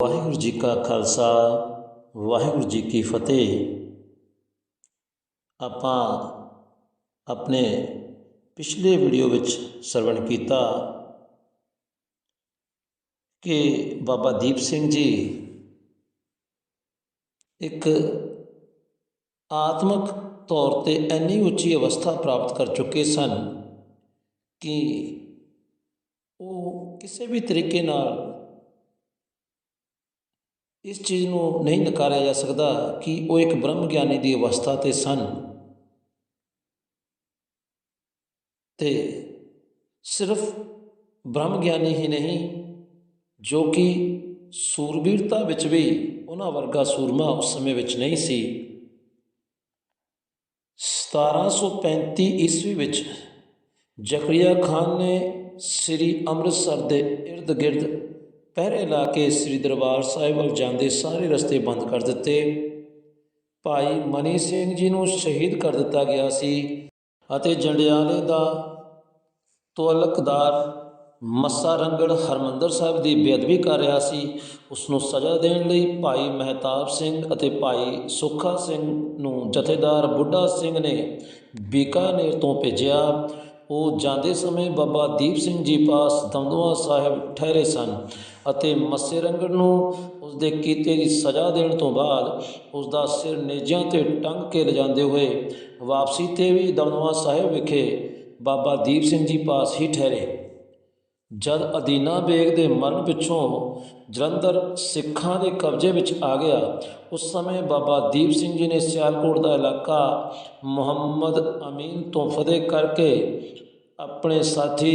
ਵਾਹਿਗੁਰੂ ਜੀ ਕਾ ਖਾਲਸਾ, ਵਾਹਿਗੁਰੂ ਜੀ ਕੀ ਫਤਿਹ। ਆਪਾਂ ਆਪਣੇ ਪਿਛਲੇ ਵੀਡੀਓ ਵਿੱਚ ਸਰਵਣ ਕੀਤਾ ਕਿ ਬਾਬਾ ਦੀਪ ਸਿੰਘ ਜੀ ਇੱਕ ਆਤਮਿਕ ਤੌਰ ਤੇ ਇੰਨੀ ਉੱਚੀ ਅਵਸਥਾ ਪ੍ਰਾਪਤ ਕਰ ਚੁੱਕੇ ਸਨ ਕਿ ਉਹ ਕਿਸੇ ਵੀ ਤਰੀਕੇ ਨਾਲ ਇਸ ਚੀਜ਼ ਨੂੰ ਨਹੀਂ ਨਕਾਰਿਆ ਜਾ ਸਕਦਾ ਕਿ ਉਹ ਇੱਕ ਬ੍ਰਹਮ ਗਿਆਨੀ ਦੀ ਅਵਸਥਾ ਤੇ ਸਨ। ਤੇ ਸਿਰਫ ਬ੍ਰਹਮ ਗਿਆਨੀ ਹੀ ਨਹੀਂ, ਜੋ ਕਿ ਸੂਰਬੀਰਤਾ ਵਿੱਚ ਵੀ ਉਹਨਾਂ ਵਰਗਾ ਸੂਰਮਾ ਉਸ ਸਮੇਂ ਵਿੱਚ ਨਹੀਂ ਸੀ। 1735 ਈਸਵੀ ਵਿੱਚ ਜ਼ਕਰੀਆ ਖਾਨ ਨੇ ਸ੍ਰੀ ਅੰਮ੍ਰਿਤਸਰ ਦੇ ਇਰਦ ਗਿਰਦ ਪਹਿਰੇ ਲਾ ਕੇ ਸ੍ਰੀ ਦਰਬਾਰ ਸਾਹਿਬ ਵੱਲ ਜਾਂਦੇ ਸਾਰੇ ਰਸਤੇ ਬੰਦ ਕਰ ਦਿੱਤੇ। ਭਾਈ ਮਨੀ ਸਿੰਘ ਜੀ ਨੂੰ ਸ਼ਹੀਦ ਕਰ ਦਿੱਤਾ ਗਿਆ ਸੀ ਅਤੇ ਜੰਡਿਆਲੇ ਦਾ ਤੁਅਲਕਦਾਰ ਮੱਸਾ ਰੰਗੜ ਹਰਮੰਦਰ ਸਾਹਿਬ ਦੀ ਬੇਅਦਬੀ ਕਰ ਰਿਹਾ ਸੀ। ਉਸ ਨੂੰ ਸਜ਼ਾ ਦੇਣ ਲਈ ਭਾਈ ਮਹਿਤਾਬ ਸਿੰਘ ਅਤੇ ਭਾਈ ਸੁੱਖਾ ਸਿੰਘ ਨੂੰ ਜਥੇਦਾਰ ਬੁੱਢਾ ਸਿੰਘ ਨੇ ਬੀਕਾਨੇਰ ਤੋਂ ਭੇਜਿਆ। ਉਹ ਜਾਂਦੇ ਸਮੇਂ ਬਾਬਾ ਦੀਪ ਸਿੰਘ ਜੀ ਪਾਸ ਦਮਦਮਾ ਸਾਹਿਬ ਠਹਿਰੇ ਸਨ। ਅਤੇ ਮੱਸੇ ਰੰਗੜ ਨੂੰ ਉਸ ਦੇ ਕੀਤੇ ਦੀ ਸਜ਼ਾ ਦੇਣ ਤੋਂ ਬਾਅਦ ਉਸ ਦਾ ਸਿਰ ਨੇਜਿਆਂ ਤੇ ਟੰਗ ਕੇ ਲਿਜਾਂਦੇ ਹੋਏ ਵਾਪਸੀ ਤੇ ਵੀ ਦਮਦਮਾ ਸਾਹਿਬ ਵਿਖੇ ਬਾਬਾ ਦੀਪ ਸਿੰਘ ਜੀ ਪਾਸ ਹੀ ਠਹਿਰੇ। ਜਦ ਅਦੀਨਾ ਬੇਗ ਦੇ ਮਰਨ ਪਿੱਛੋਂ ਜਲੰਧਰ ਸਿੱਖਾਂ ਦੇ ਕਬਜ਼ੇ ਵਿੱਚ ਆ ਗਿਆ, ਉਸ ਸਮੇਂ ਬਾਬਾ ਦੀਪ ਸਿੰਘ ਜੀ ਨੇ ਸਿਆਲਕੋਟ ਦਾ ਇਲਾਕਾ ਮੁਹੰਮਦ ਅਮੀਨ ਤੋਂ ਫਤਿਹ ਕਰਕੇ ਆਪਣੇ ਸਾਥੀ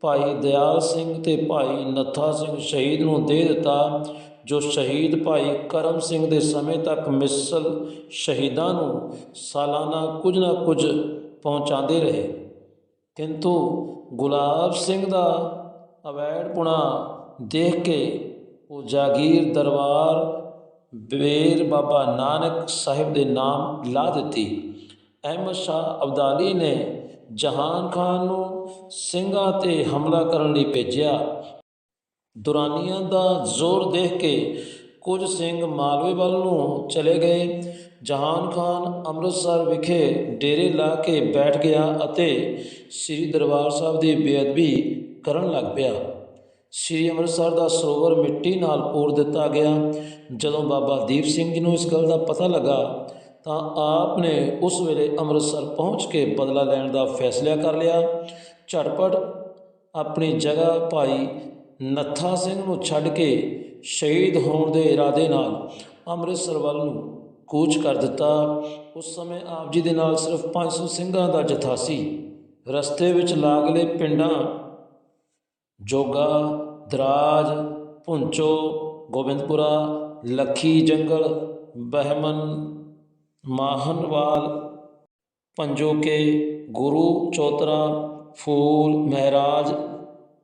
ਭਾਈ ਦਿਆਲ ਸਿੰਘ ਤੇ ਭਾਈ ਨੱਥਾ ਸਿੰਘ ਸ਼ਹੀਦ ਨੂੰ ਦੇ ਦਿੱਤਾ, ਜੋ ਸ਼ਹੀਦ ਭਾਈ ਕਰਮ ਸਿੰਘ ਦੇ ਸਮੇਂ ਤੱਕ ਮਿਸਲ ਸ਼ਹੀਦਾਂ ਨੂੰ ਸਾਲਾਨਾ ਕੁਝ ਨਾ ਕੁਝ ਪਹੁੰਚਾਉਂਦੇ ਰਹੇ। ਕਿੰਤੂ ਗੁਲਾਬ ਸਿੰਘ ਦਾ ਅਵੈੜਪੁਣਾ ਦੇਖ ਕੇ ਉਹ ਜਾਗੀਰ ਦਰਬਾਰ ਬੇਰ ਬਾਬਾ ਨਾਨਕ ਸਾਹਿਬ ਦੇ ਨਾਮ ਲਾ ਦਿੱਤੀ। ਅਹਿਮਦ ਸ਼ਾਹ ਅਬਦਾਲੀ ਨੇ ਜਹਾਨ ਖਾਨ ਨੂੰ ਸਿੰਘਾਂ ਤੇ ਹਮਲਾ ਕਰਨ ਲਈ ਭੇਜਿਆ। ਦੁਰਾਨੀਆਂ ਦਾ ਜ਼ੋਰ ਦੇਖ ਕੇ ਕੁਝ ਸਿੰਘ ਮਾਲਵੇ ਵੱਲ ਨੂੰ ਚਲੇ ਗਏ। ਜਹਾਨ ਖਾਨ ਅੰਮ੍ਰਿਤਸਰ ਵਿਖੇ ਡੇਰੇ ਲਾ ਕੇ ਬੈਠ ਗਿਆ ਅਤੇ ਸ੍ਰੀ ਦਰਬਾਰ ਸਾਹਿਬ ਦੀ ਬੇਅਦਬੀ ਕਰਨ ਲੱਗ ਪਿਆ। ਸ੍ਰੀ ਅੰਮ੍ਰਿਤਸਰ ਦਾ ਸਰੋਵਰ ਮਿੱਟੀ ਨਾਲ ਪੂਰ ਦਿੱਤਾ ਗਿਆ। ਜਦੋਂ ਬਾਬਾ ਦੀਪ ਸਿੰਘ ਜੀ ਨੂੰ ਇਸ ਗੱਲ ਦਾ ਪਤਾ ਲੱਗਾ, ਤਾਂ ਆਪ ਨੇ ਉਸ ਵੇਲੇ ਅੰਮ੍ਰਿਤਸਰ ਪਹੁੰਚ ਕੇ ਬਦਲਾ ਲੈਣ ਦਾ ਫੈਸਲਾ ਕਰ ਲਿਆ। ਝਟਪਟ ਆਪਣੀ ਜਗ੍ਹਾ ਭਾਈ ਨੱਥਾ ਸਿੰਘ ਨੂੰ ਛੱਡ ਕੇ ਸ਼ਹੀਦ ਹੋਣ ਦੇ ਇਰਾਦੇ ਨਾਲ ਅੰਮ੍ਰਿਤਸਰ ਵੱਲ ਨੂੰ ਕੂਚ ਕਰ ਦਿੱਤਾ। ਉਸ ਸਮੇਂ ਆਪ ਜੀ ਦੇ ਨਾਲ ਸਿਰਫ 500 ਸਿੰਘਾਂ ਦਾ ਜਥਾ ਸੀ। ਰਸਤੇ ਵਿੱਚ ਲਾਗਲੇ ਪਿੰਡਾਂ ਜੋਗਾ, ਦਰਾਜ ਪੁੰਚੋ ਗੋਬਿੰਦਪੁਰਾ, ਲੱਖੀ ਜੰਗਲ, ਬਹਿਮਨ, ਮਾਹਨਵਾਲ, ਪੰਜੋਕੇ, ਗੁਰੂ ਚੌਤਰਾ ਫੂਲ ਮਹਿਰਾਜ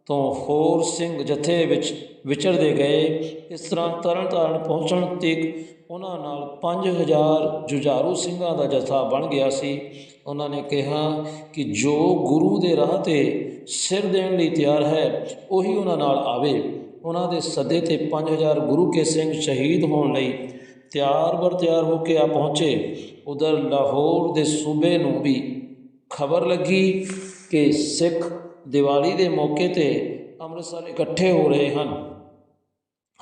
ਤੋਂ ਹੋਰ ਸਿੰਘ ਜਥੇ ਵਿੱਚ ਵਿਚਰਦੇ ਗਏ। ਇਸ ਤਰ੍ਹਾਂ ਤਰਨਤਾਰਨ ਪਹੁੰਚਣ ਤੱਕ ਉਹਨਾਂ ਨਾਲ 5000 ਜੁਝਾਰੂ ਸਿੰਘਾਂ ਦਾ ਜਥਾ ਬਣ ਗਿਆ ਸੀ। ਉਹਨਾਂ ਨੇ ਕਿਹਾ ਕਿ ਜੋ ਗੁਰੂ ਦੇ ਰਾਹ ਤੇ ਸਿਰ ਦੇਣ ਲਈ ਤਿਆਰ ਹੈ, ਉਹੀ ਉਹਨਾਂ ਨਾਲ ਆਵੇ। ਉਹਨਾਂ ਦੇ ਸੱਦੇ ਤੇ 5000 ਗੁਰੂ ਕੇ ਸਿੰਘ ਸ਼ਹੀਦ ਹੋਣ ਲਈ ਤਿਆਰ ਬਰ ਤਿਆਰ ਹੋ ਕੇ ਆ ਪਹੁੰਚੇ। ਉਧਰ ਲਾਹੌਰ ਦੇ ਸੂਬੇ ਨੂੰ ਵੀ ਖਬਰ ਲੱਗੀ। ਕਿ ਸਿੱਖ ਦੀਵਾਲੀ ਦੇ ਮੌਕੇ ਤੇ ਅੰਮ੍ਰਿਤਸਰ ਇਕੱਠੇ ਹੋ ਰਹੇ ਹਨ।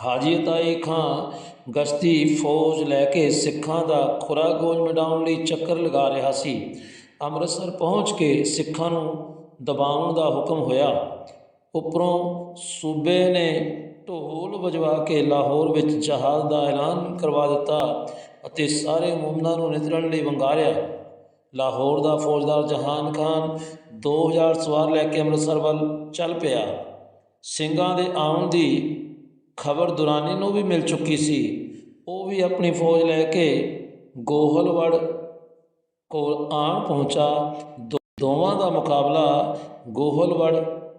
ਹਾਜੀ ਤਾਈ ਖਾਂ ਗਸ਼ਤੀ ਫੌਜ ਲੈ ਕੇ ਸਿੱਖਾਂ ਦਾ ਖੁਰਾ ਗੋਜ ਮਿਟਾਉਣ ਲਈ ਚੱਕਰ ਲਗਾ ਰਿਹਾ ਸੀ। ਅੰਮ੍ਰਿਤਸਰ ਪਹੁੰਚ ਕੇ ਸਿੱਖਾਂ ਨੂੰ ਦਬਾਉਣ ਦਾ ਹੁਕਮ ਹੋਇਆ। ਉੱਪਰੋਂ ਸੂਬੇ ਨੇ ਢੋਲ ਵਜਵਾ ਕੇ ਲਾਹੌਰ ਵਿੱਚ ਜਹਾਜ਼ ਦਾ ਐਲਾਨ ਕਰਵਾ ਦਿੱਤਾ ਅਤੇ ਸਾਰੇ ਮੁਮਨਾਂ ਨੂੰ ਨਿਤਰਨ ਲਈ ਵੰਗਾਰਿਆ। ਲਾਹੌਰ ਦਾ ਫੌਜਦਾਰ ਜਹਾਨ ਖਾਨ 2000 ਸਵਾਰ ਲੈ ਕੇ ਅੰਮ੍ਰਿਤਸਰ ਵੱਲ ਚੱਲ ਪਿਆ। ਸਿੰਘਾਂ ਦੇ ਆਉਣ ਦੀ ਖਬਰ ਦੁਰਾਨੀ ਨੂੰ ਵੀ ਮਿਲ ਚੁੱਕੀ ਸੀ। ਉਹ ਵੀ ਆਪਣੀ ਫੌਜ ਲੈ ਕੇ ਗੋਹਲਵੜ ਕੋਲ ਆਣ ਪਹੁੰਚਾ। ਦੋ- ਦੋਵਾਂ ਦਾ ਮੁਕਾਬਲਾ ਗੋਹਲਵੜ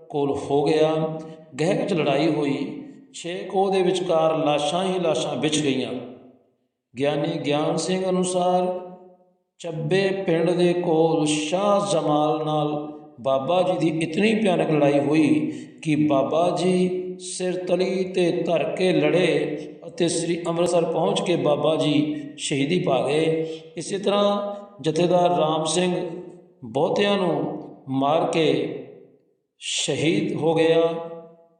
ਕੋਲ ਹੋ ਗਿਆ। ਗਹਿਕ 'ਚ ਲੜਾਈ ਹੋਈ। ਛੇ ਕੋਹ ਦੇ ਵਿਚਕਾਰ ਲਾਸ਼ਾਂ ਹੀ ਲਾਸ਼ਾਂ ਵਿਛ ਗਈਆਂ। ਗਿਆਨੀ ਗਿਆਨ ਸਿੰਘ ਅਨੁਸਾਰ ਚੱਬੇ ਪਿੰਡ ਦੇ ਕੋਲ ਸ਼ਾਹ ਜਮਾਲ ਨਾਲ ਬਾਬਾ ਜੀ ਦੀ ਇਤਨੀ ਭਿਆਨਕ ਲੜਾਈ ਹੋਈ ਕਿ ਬਾਬਾ ਜੀ ਸਿਰ ਤਲੀ ਤੇ ਧਰ ਕੇ ਲੜੇ ਅਤੇ ਸ੍ਰੀ ਅੰਮ੍ਰਿਤਸਰ ਪਹੁੰਚ ਕੇ ਬਾਬਾ ਜੀ ਸ਼ਹੀਦੀ ਪਾ ਗਏ। ਇਸੇ ਤਰ੍ਹਾਂ ਜਥੇਦਾਰ ਰਾਮ ਸਿੰਘ ਬਹੁਤਿਆਂ ਨੂੰ ਮਾਰ ਕੇ ਸ਼ਹੀਦ ਹੋ ਗਿਆ,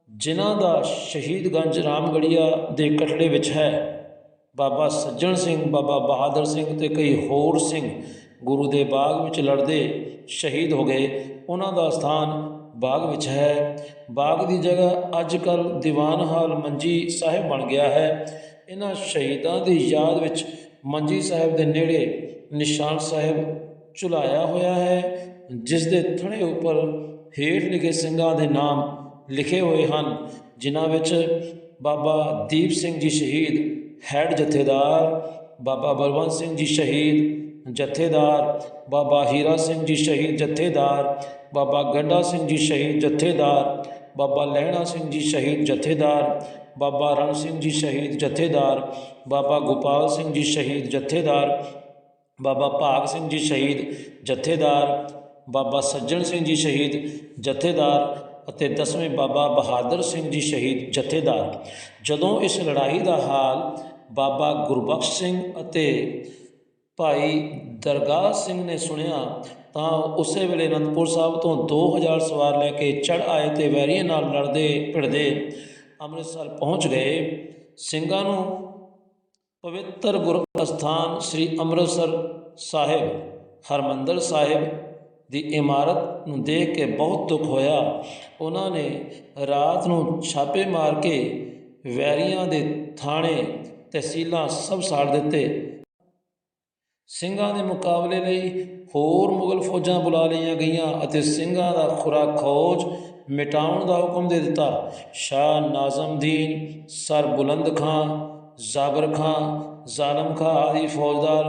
ਜਿਨ੍ਹਾਂ ਦਾ ਸ਼ਹੀਦਗੰਜ ਰਾਮਗੜੀਆ ਦੇ ਕਟੜੇ ਵਿੱਚ ਹੈ। ਬਾਬਾ ਸੱਜਣ ਸਿੰਘ, ਬਾਬਾ ਬਹਾਦਰ ਸਿੰਘ ਤੇ ਕਈ ਹੋਰ ਸਿੰਘ ਗੁਰੂ ਦੇ ਬਾਗ ਵਿੱਚ ਲੜਦੇ ਸ਼ਹੀਦ ਹੋ ਗਏ। ਉਹਨਾਂ ਦਾ ਸਥਾਨ ਬਾਗ ਵਿੱਚ ਹੈ। ਬਾਗ ਦੀ ਜਗ੍ਹਾ ਅੱਜ ਕੱਲ ਦੀਵਾਨ ਹਾਲ ਮੰਜੀ ਸਾਹਿਬ ਬਣ ਗਿਆ ਹੈ। ਇਹਨਾਂ ਸ਼ਹੀਦਾਂ ਦੀ ਯਾਦ ਵਿੱਚ ਮੰਜੀ ਸਾਹਿਬ ਦੇ ਨੇੜੇ ਨਿਸ਼ਾਨ ਸਾਹਿਬ ਝੁਲਾਇਆ ਹੋਇਆ ਹੈ, ਜਿਸ ਦੇ ਥੜੇ ਉੱਪਰ ਹੇਠ ਲਿਖੇ ਸਿੰਘਾਂ ਦੇ ਨਾਮ ਲਿਖੇ ਹੋਏ ਹਨ, ਜਿਨ੍ਹਾਂ ਵਿੱਚ ਬਾਬਾ ਦੀਪ ਸਿੰਘ ਜੀ ਸ਼ਹੀਦ ਹੈਡ ਜਥੇਦਾਰ ਬਾਬਾ ਬਲਵੰਤ ਸਿੰਘ ਜੀ ਸ਼ਹੀਦ ਜਥੇਦਾਰ ਬਾਬਾ ਹੀਰਾ ਸਿੰਘ ਜੀ ਸ਼ਹੀਦ ਜਥੇਦਾਰ ਬਾਬਾ ਗੰਡਾ ਸਿੰਘ ਜੀ ਸ਼ਹੀਦ ਜਥੇਦਾਰ ਬਾਬਾ ਲਹਿਣਾ ਸਿੰਘ ਜੀ ਸ਼ਹੀਦ ਜਥੇਦਾਰ ਬਾਬਾ ਰਣ ਸਿੰਘ ਜੀ ਸ਼ਹੀਦ ਜਥੇਦਾਰ ਬਾਬਾ ਗੋਪਾਲ ਸਿੰਘ ਜੀ ਸ਼ਹੀਦ ਜਥੇਦਾਰ ਬਾਬਾ ਭਾਗ ਸਿੰਘ ਜੀ ਸ਼ਹੀਦ ਜਥੇਦਾਰ ਬਾਬਾ ਸੱਜਣ ਸਿੰਘ ਜੀ ਸ਼ਹੀਦ ਜਥੇਦਾਰ ਅਤੇ ਦਸਵੇਂ ਬਾਬਾ ਬਹਾਦਰ ਸਿੰਘ ਜੀ ਸ਼ਹੀਦ ਜਥੇਦਾਰ ਜਦੋਂ ਇਸ ਲੜਾਈ ਦਾ ਹਾਲ ਬਾਬਾ ਗੁਰਬਖਸ਼ ਸਿੰਘ ਅਤੇ ਭਾਈ ਦਰਗਾਹ ਸਿੰਘ ਨੇ ਸੁਣਿਆ ਤਾਂ ਉਸੇ ਵੇਲੇ ਅਨੰਦਪੁਰ ਸਾਹਿਬ ਤੋਂ 2000 ਸਵਾਰ ਲੈ ਕੇ ਚੜ ਆਏ ਤੇ ਵੈਰੀਆਂ ਨਾਲ ਲੜਦੇ ਭਿੜਦੇ ਅੰਮ੍ਰਿਤਸਰ ਪਹੁੰਚ ਗਏ। ਸਿੰਘਾਂ ਨੂੰ ਪਵਿੱਤਰ ਗੁਰ ਅਸਥਾਨ ਸ੍ਰੀ ਅੰਮ੍ਰਿਤਸਰ ਸਾਹਿਬ, ਹਰਮੰਦਰ ਸਾਹਿਬ ਦੀ ਇਮਾਰਤ ਨੂੰ ਦੇਖ ਕੇ ਬਹੁਤ ਦੁੱਖ ਹੋਇਆ। ਉਹਨਾਂ ਨੇ ਰਾਤ ਨੂੰ ਛਾਪੇ ਮਾਰ ਕੇ ਵੈਰੀਆਂ ਦੇ ਥਾਣੇ ਤਹਿਸੀਲਾਂ ਸਭ ਸਾੜ ਦਿੱਤੇ। ਸਿੰਘਾਂ ਦੇ ਮੁਕਾਬਲੇ ਲਈ ਹੋਰ ਮੁਗਲ ਫੌਜਾਂ ਬੁਲਾ ਲਈਆਂ ਗਈਆਂ ਅਤੇ ਸਿੰਘਾਂ ਦਾ ਖੁਰਾ ਖੋਜ ਮਿਟਾਉਣ ਦਾ ਹੁਕਮ ਦੇ ਦਿੱਤਾ। ਸ਼ਾਹ ਨਾਜ਼ਮਦੀਨ, ਸਰ ਬੁਲੰਦ ਖਾਂ, ਜ਼ਾਬਰ ਖਾਂ, ਜ਼ਾਲਮ ਖਾਂ ਆਦਿ ਫੌਜਦਾਰ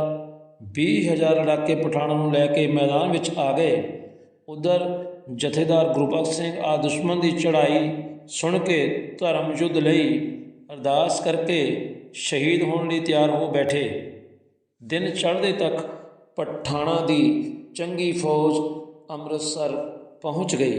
20000 ਲੜਾਕੇ ਪਠਾਣਾਂ ਨੂੰ ਲੈ ਕੇ ਮੈਦਾਨ ਵਿੱਚ ਆ ਗਏ। ਉਧਰ ਜਥੇਦਾਰ ਗੁਰਬਖਸ਼ ਸਿੰਘ ਆ ਦੁਸ਼ਮਣ ਦੀ ਚੜ੍ਹਾਈ ਸੁਣ ਕੇ ਧਰਮ ਯੁੱਧ ਲਈ ਅਰਦਾਸ ਕਰਕੇ ਸ਼ਹੀਦ ਹੋਣ ਲਈ ਤਿਆਰ ਹੋ ਬੈਠੇ। ਦਿਨ ਚੜ੍ਹਦੇ ਤੱਕ ਪਠਾਣਾ ਦੀ ਚੰਗੀ ਫੌਜ ਅੰਮ੍ਰਿਤਸਰ ਪਹੁੰਚ ਗਈ।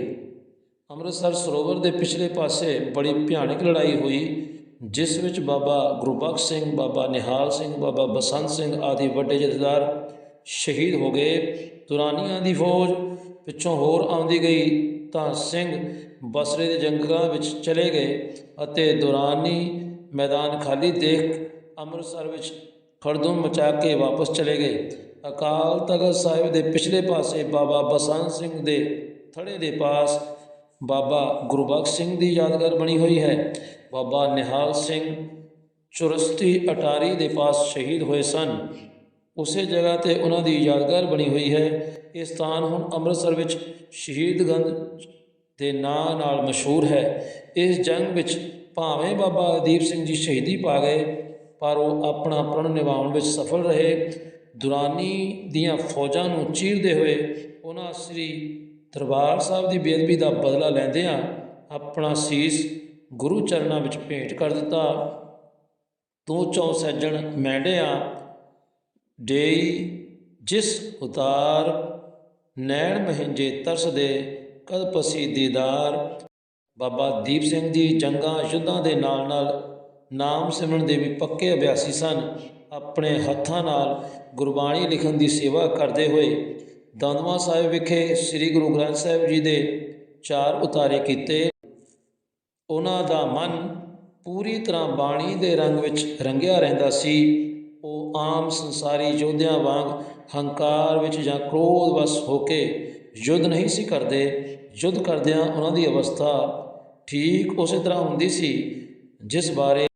ਅੰਮ੍ਰਿਤਸਰ ਸਰੋਵਰ ਦੇ ਪਿਛਲੇ ਪਾਸੇ ਬੜੀ ਭਿਆਨਕ ਲੜਾਈ ਹੋਈ, ਜਿਸ ਵਿੱਚ ਬਾਬਾ ਗੁਰਬਖਸ਼ ਸਿੰਘ, ਬਾਬਾ ਨਿਹਾਲ ਸਿੰਘ, ਬਾਬਾ ਬਸੰਤ ਸਿੰਘ ਆਦਿ ਵੱਡੇ ਜਥੇਦਾਰ ਸ਼ਹੀਦ ਹੋ ਗਏ। ਦੁਰਾਨੀਆਂ ਦੀ ਫੌਜ ਪਿੱਛੋਂ ਹੋਰ ਆਉਂਦੀ ਗਈ ਤਾਂ ਸਿੰਘ ਬਸਰੇ ਦੇ ਜੰਗਲਾਂ ਵਿੱਚ ਚਲੇ ਗਏ ਅਤੇ ਦੁਰਾਨੀ ਮੈਦਾਨ ਖਾਲੀ ਦੇਖ ਅੰਮ੍ਰਿਤਸਰ ਵਿੱਚ ਖੜਦੂਮ ਮਚਾ ਕੇ ਵਾਪਸ ਚਲੇ ਗਏ। ਅਕਾਲ ਤਖਤ ਸਾਹਿਬ ਦੇ ਪਿਛਲੇ ਪਾਸੇ ਬਾਬਾ ਬਸੰਤ ਸਿੰਘ ਦੇ ਥੜੇ ਦੇ ਪਾਸ ਬਾਬਾ ਗੁਰਬਖਸ਼ ਸਿੰਘ ਦੀ ਯਾਦਗਾਰ ਬਣੀ ਹੋਈ ਹੈ। ਬਾਬਾ ਨਿਹਾਲ ਸਿੰਘ ਚੁਰਸਤੀ ਅਟਾਰੀ ਦੇ ਪਾਸ ਸ਼ਹੀਦ ਹੋਏ ਸਨ। ਉਸੇ ਜਗ੍ਹਾ ਤੇ ਉਹਨਾਂ ਦੀ ਯਾਦਗਾਰ ਬਣੀ ਹੋਈ ਹੈ। ਇਹ ਸਥਾਨ ਹੁਣ ਅੰਮ੍ਰਿਤਸਰ ਵਿੱਚ ਸ਼ਹੀਦਗੰਜ ਦੇ ਨਾਂ ਨਾਲ ਮਸ਼ਹੂਰ ਹੈ। ਇਸ ਜੰਗ ਵਿੱਚ ਭਾਵੇਂ ਬਾਬਾ ਦੀਪ ਸਿੰਘ ਜੀ ਸ਼ਹੀਦੀ ਪਾ ਗਏ, ਪਰ ਉਹ ਆਪਣਾ ਪ੍ਰਣ ਨਿਭਾਉਣ ਵਿੱਚ ਸਫਲ ਰਹੇ। ਦੁਰਾਨੀ ਦੀਆਂ ਫੌਜਾਂ ਨੂੰ ਚੀਰਦੇ ਹੋਏ ਉਹਨਾਂ ਸ੍ਰੀ ਦਰਬਾਰ ਸਾਹਿਬ ਦੀ ਬੇਅਦਬੀ ਦਾ ਬਦਲਾ ਲੈਂਦਿਆਂ ਆਪਣਾ ਸੀਸ ਗੁਰੂ ਚਰਨਾਂ ਵਿੱਚ ਭੇਂਟ ਕਰ ਦਿੱਤਾ। ਤੂੰ ਚੌ ਸੱਜਣ ਮੈਂਡਿਆ, ਡੇਈ ਜਿਸ ਉਤਾਰ ਨੈਣ ਮਹਿੰਜੇ ਤਰਸਦੇ, ਕਦ ਪਸੀ ਦੀਦਾਰ। ਬਾਬਾ ਦੀਪ ਸਿੰਘ ਜੀ ਚੰਗਾ ਯੁੱਧਾਂ ਦੇ ਨਾਲ ਨਾਲ ਨਾਮ ਸਿਮਰਨ ਦੇ ਵੀ ਪੱਕੇ ਅਭਿਆਸੀ ਸਨ। ਆਪਣੇ ਹੱਥਾਂ ਨਾਲ ਗੁਰਬਾਣੀ ਲਿਖਣ ਦੀ ਸੇਵਾ ਕਰਦੇ ਹੋਏ ਦੰਦਵਾ ਸਾਹਿਬ ਵਿਖੇ ਸ੍ਰੀ ਗੁਰੂ ਗ੍ਰੰਥ ਸਾਹਿਬ ਜੀ ਦੇ ਚਾਰ ਉਤਾਰੇ ਕੀਤੇ। ਉਹਨਾਂ ਦਾ ਮਨ ਪੂਰੀ ਤਰ੍ਹਾਂ ਬਾਣੀ ਦੇ ਰੰਗ ਵਿੱਚ ਰੰਗਿਆ ਰਹਿੰਦਾ ਸੀ। ਉਹ ਆਮ ਸੰਸਾਰੀ ਯੋਧਿਆਂ ਵਾਂਗ ਹੰਕਾਰ ਵਿੱਚ ਜਾਂ ਕ੍ਰੋਧ ਵਸ ਹੋ ਕੇ ਯੁੱਧ ਨਹੀਂ ਸੀ ਕਰਦੇ। ਯੁੱਧ ਕਰਦਿਆਂ ਉਹਨਾਂ ਦੀ ਅਵਸਥਾ ਠੀਕ ਉਸੇ ਤਰ੍ਹਾਂ ਹੁੰਦੀ ਸੀ ਜਿਸ ਬਾਰੇ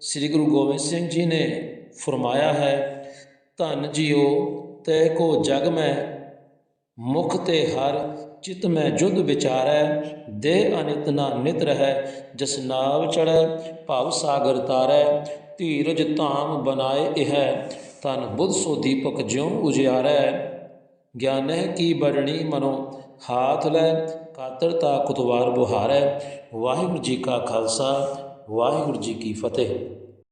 ਸ੍ਰੀ ਗੁਰੂ ਗੋਬਿੰਦ ਸਿੰਘ ਜੀ ਨੇ ਫਰਮਾਇਆ ਹੈ, ਧਨ ਜੀਓ, ਤੈ ਕੋ ਜਗ ਮੈਂ, ਮੁਖ ਤੇ ਹਰ ਚਿਤ ਮੈਂ ਜੁਦ ਵਿਚਾਰੈ ਦੇ ਅਨਿਤ ਨਾ ਨਿਤ ਰਹੈ, ਜਸ ਨਾਵ ਚੜੈ ਭਵ ਸਾਗਰ ਤਾਰੈ, ਧੀਰਜ ਧਾਮ ਬਨਾਏ ਇਹ ਤਨ ਬੁੱਧ ਸੋ ਦੀਪਕ ਜਿਉ ਉਜਿਆਰੈ, ਗਿਆਨਹਿ ਕੀ ਬੜਣੀ ਮਨੋ ਹਾਥ ਲੈ ਕਾਤਰਤਾ ਕੁਤਵਾਰ ਬੁਹਾਰੈ। ਵਾਹਿਗੁਰੂ ਜੀ ਕਾ ਖਾਲਸਾ ਵਾਹਿਗੁਰੂ ਜੀ ਕੀ ਫਤਿਹ।